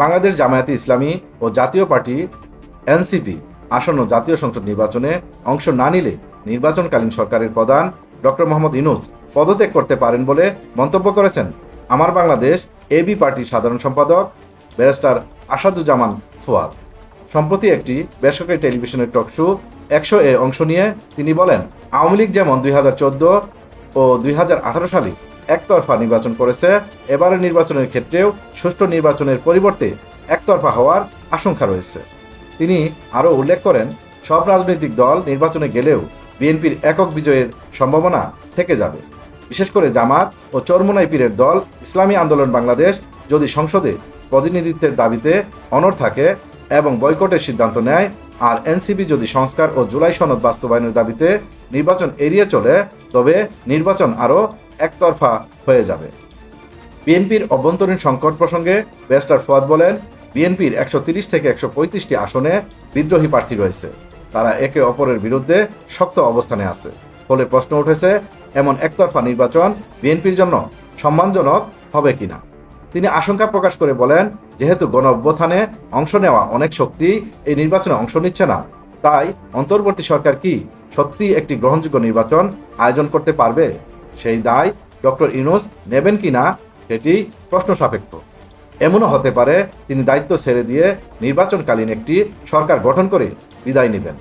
বাংলাদেশ জামায়াতে ইসলামী ও জাতীয় party NCP আসন্ন জাতীয় সংসদ নির্বাচনে অংশ না নিলে নির্বাচনকালীন সরকারের প্রধান ডক্টর মোহাম্মদ ইনুস পদত্যাগ করতে পারেন বলে মন্তব্য করেছেন। আমার বাংলাদেশ এবি পার্টির সাধারণ সম্পাদক, ব্যারিস্টার আসাদুজ্জামান ফুয়াদ। সম্প্রতি একটি বেসরকারি টেলিভিশনের টক শো, একশো এ অংশ নিয়ে তিনি বলেন, আওয়ামী লীগ যেমন দুই হাজার চোদ্দ ও দুই হাজার আঠারো সালে একতরফা নির্বাচন করেছে। এবারের নির্বাচনের ক্ষেত্রেও সুষ্ঠু নির্বাচনের পরিবর্তে একতরফা হওয়ার আশঙ্কা রয়েছে। তিনি আরও উল্লেখ করেন, সব রাজনৈতিক দল নির্বাচনে গেলেও বিএনপির একক বিজয়ের সম্ভাবনা থেকে যাবে। বিশেষ করে জামাত ও চরমোনাই পীরের দল ইসলামী আন্দোলন বাংলাদেশ যদি সংসদে প্রতিনিধিত্বের দাবিতে অনড় থাকে এবং বয়কটের সিদ্ধান্ত নেয়, আর এনসিপি যদি সংস্কার ও জুলাই সনদ বাস্তবায়নের দাবিতে নির্বাচন এড়িয়ে চলে, তবে নির্বাচন আরও একতরফা হয়ে যাবে। বিএনপির অভ্যন্তরীণ সংকট প্রসঙ্গে বেস্টার ফুয়াদ বলেন, বিএনপির একশো থেকে একশো পঁয়ত্রিশটি আসনে বিদ্রোহী প্রার্থী রয়েছে। তারা একে অপরের বিরুদ্ধে শক্ত অবস্থানে আছে। ফলে প্রশ্ন উঠেছে, এমন একতরফা নির্বাচন বিএনপির জন্য সম্মানজনক হবে কিনা? তিনি আশঙ্কা প্রকাশ করে বলেন, যেহেতু গণ অংশ নেওয়া অনেক শক্তি এই নির্বাচনে অংশ নিচ্ছে না, তাই অন্তর্বর্তী সরকার কি সত্যি একটি গ্রহণযোগ্য নির্বাচন আয়োজন করতে পারবে? সেই দায় ডক্টর ইনোস নেবেন কি না সেটি প্রশ্ন সাপেক্ষ এমনও হতে পারে তিনি দায়িত্ব ছেড়ে দিয়ে নির্বাচনকালীন একটি সরকার গঠন করে বিদায় নেবেন।